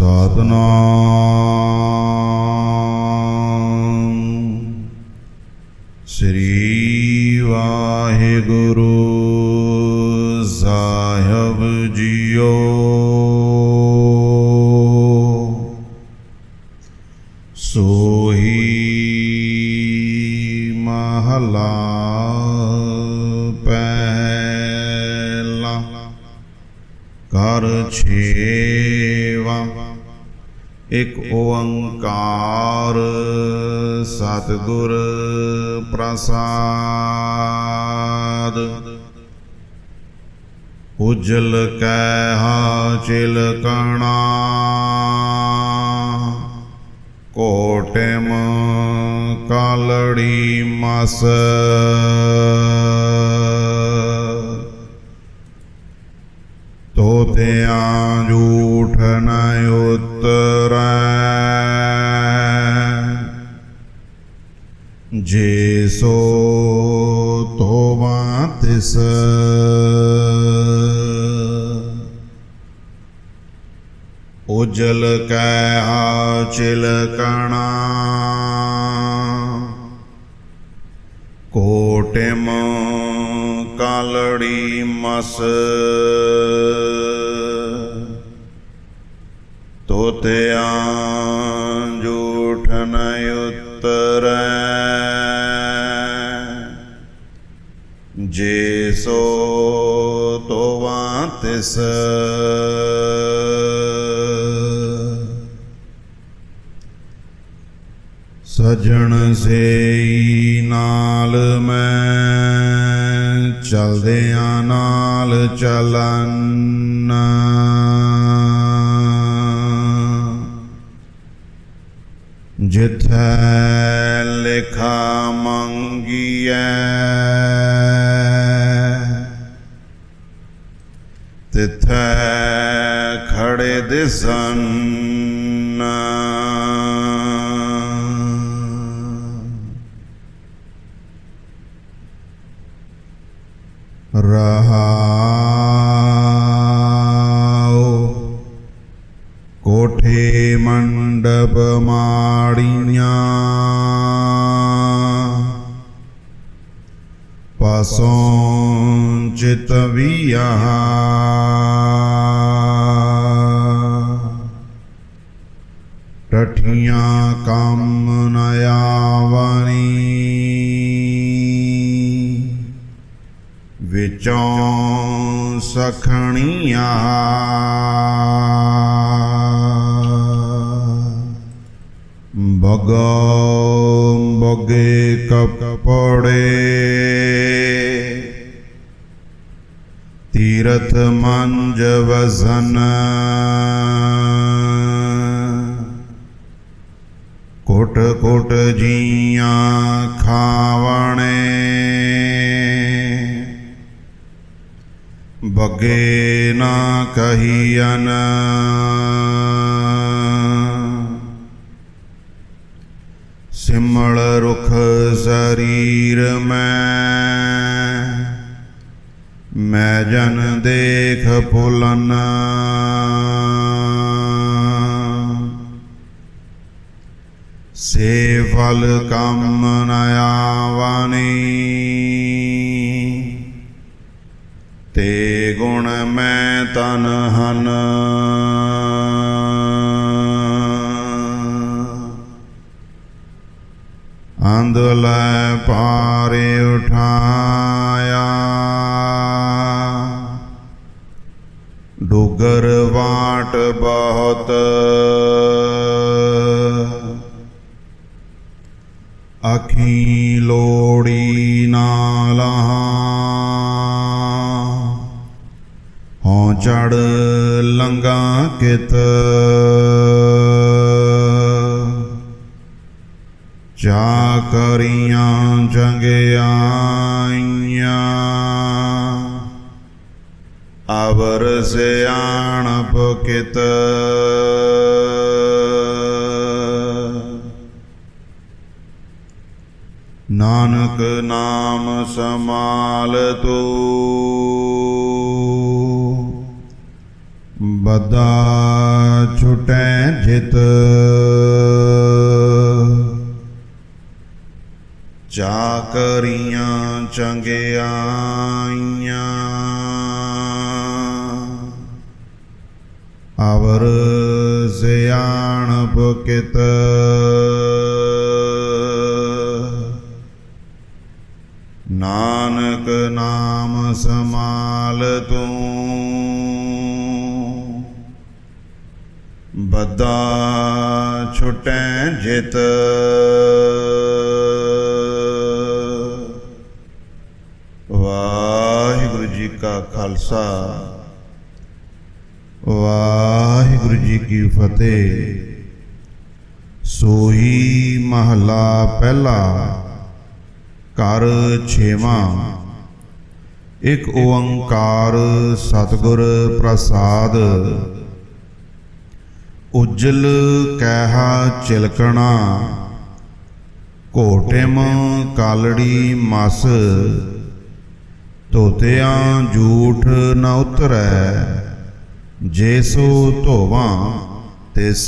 ਸਤਨਾਮ ਸ੍ਰੀ ਵਾਹਿਗੁਰੂ ਸਾਹਿਬ ਜੀਓ ਸੋਹੀ ਮਹਲਾ ਪਹਿਲਾ ਕਰ ਛੇਵਾ ਇਕ ਓੰਕਾਰ ਸਤਿਗੁਰ ਪ੍ਰਸਾਦ। ਉਜਲ ਕੈ ਹਾਚਿਲ ਕਣਾ ਕੋਟਿਮ ਕਾਲੜੀ ਮਸ। ਝੂਠ ਉਤਰੈ ਜੇ ਸੋ ਤੋਵਾ ਤਿਸ। ਉਜਲ ਕੈ ਆਚਿਲ ਕਣਾ। ਕੋਟਿਮ ਕਾਲੜੀ ਮਸ। ਤੋਤਿਆਂ ਝੂਠ ਨ ਉਤਰੈ। ਜੇ ਸੋ ਤੋਵਾ ਤਿਸ। ਸਜਣ ਸੇਈ ਨਾਲ ਮੈਂ, ਚਲਦਿਆਂ ਨਾਲ ਚਲਨ। ਜਿਥੈ ਲਿਖਾ ਮੰਗੀਐ ਤਿਥੈ ਖੜੇ ਦਿਸਨ। ਰਹਾਉ ਮੰਡਪ ਮਾੜੀਆਂ। ਪਾਸੋਂ ਚਿਤ ਵੀਆ ਟਠੀਆਂ ਕੰਮ ਨ ਆਵਣੀ। ਵਿੱਚੋਂ ਸਖਣੀਆਂ। ਬਗੋ ਬਗੇ ਕਪੜੇ ਤੀਰਥ ਮੰਜ ਵਸਨ ਕੋਟ ਕੋਟ ਜੀਆਂ ਖਾਵਣੇ ਬਗੇ ਨਾ ਕਹੀਨ ਸਿਮਲ ਰੁਖ ਸਰੀਰ ਮੈਂ ਮੈਂ ਜਨ ਦੇਖ ਫੁਲਨ। ਸੇ ਫਲ ਕੰਮ ਨ ਆਵਣੀ ਤੇ ਗੁਣ ਮੈਂ ਤਨ ਹਨ। ਅੰਧ ਲੈ ਪਾਰੇ ਉਠਾਇਆ। ਡੁਗਰ ਵਾਟ ਬਹੁਤ। ਅਖੀ ਲੋੜੀ ਨਾਲਾ। ਹਉ ਚੜ ਲੰਗਾ ਕਿਤ ਜਾ ਕਰੀਆਂ ਚੰਗਿਆਈਆਂ ਅਵਰ ਸਿਆਣ ਕਿਤ। ਨਾਨਕ ਨਾਮ ਸਮਾਲ ਤੂੰ। ਬਦਾ ਛੁਟੈ ਜਿਤ। ਜਾ ਕਰੀਆਂ ਚੰਗਿਆਈਆਂ ਅਵਰ ਸਿਆਣਪ ਕਿਤ। ਨਾਨਕ ਨਾਮ ਸਮਾਲ ਤੂੰ। ਬੱਦਾ ਛੁਟੈ ਜਿਤ। ਕਾ ਖਾਲਸਾ। ਵਾਹਿਗੁਰੂ ਜੀ ਕੀ ਫਤਿਹ। ਸੋਈ ਮਹਲਾ ਪਹਿਲਾ ਕਰ ਛੇਵਾਂ। ਇੱਕ ਓੰਕਾਰ ਸਤਿਗੁਰ ਪ੍ਰਸਾਦ। ਉਜਲ ਕਹਿਆ ਚਿਲਕਣਾ, ਘੋਟਿਮ ਕਾਲੜੀ ਮਸ। ਤੋਤਿਆਂ ਝੂਠ ਨਾ ਉਤਰੈ ਜੇ ਸੋ ਧੋਵਾਂ ਤਿਸ